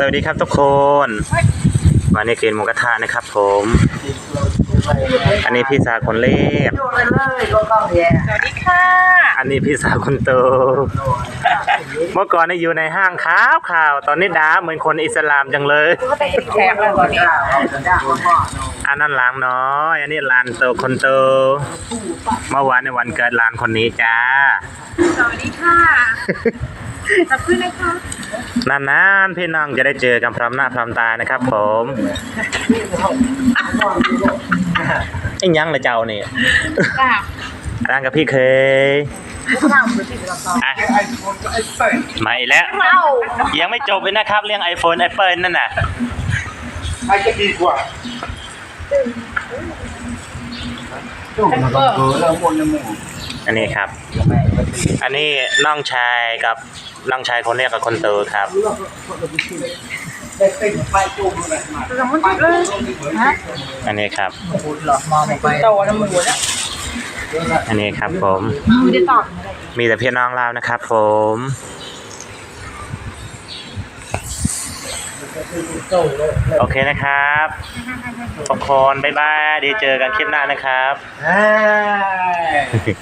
สวัสดีครับทุกคน วันนี้กินหมูกระทะนะครับผม อันนี้พี่สาวคนเล็กสวัสดีค่ะ อันนี้พี่สาวคนโต เมื่อก่อนนี่อยู่ในห้างขาวข่าว ตอนนี้ดาเหมือนคนอิสลามจังเลยก็เป็นแขกแล้วตอนนี้อันนั้นหลางน้อย อันนี้หลานโตคนโต เมื่อวานในวันเกิดหลานคนนี้จ้า สวัสดีค่ะ ขอบคุณนะคะนานๆพี่น้องจะได้เจอกันพร้อมหน้าพร้อมตานะครับ ผมไอ้ยังเลยเจ้านี่ค่ะร่างกับพี่เคยเราคือที่เราต้องอะมาอีกแล้ว เรายังไม่จบเลยนะครับ เรื่อง iPhone Apple นั่นน่ะใครจะดีกว่า เบอร์เออแล้วคนละหมู่อันนี้ครับอันนี้น้องชายกับน้องชายคนเรียกกับคนโตครับ ได้เต้นไฟจุ่มเลยมาสมมติเลยฮะอันนี้ครับโตน้ำมูแล้วอันนี้ครับผม ไม่ได้ตอบ มีแต่พี่น้องเรานะครับผม โอเคนะครับทุกคนบ๊ายบายเดียวเจอกันคลิปหน้านะครับเฮ้ย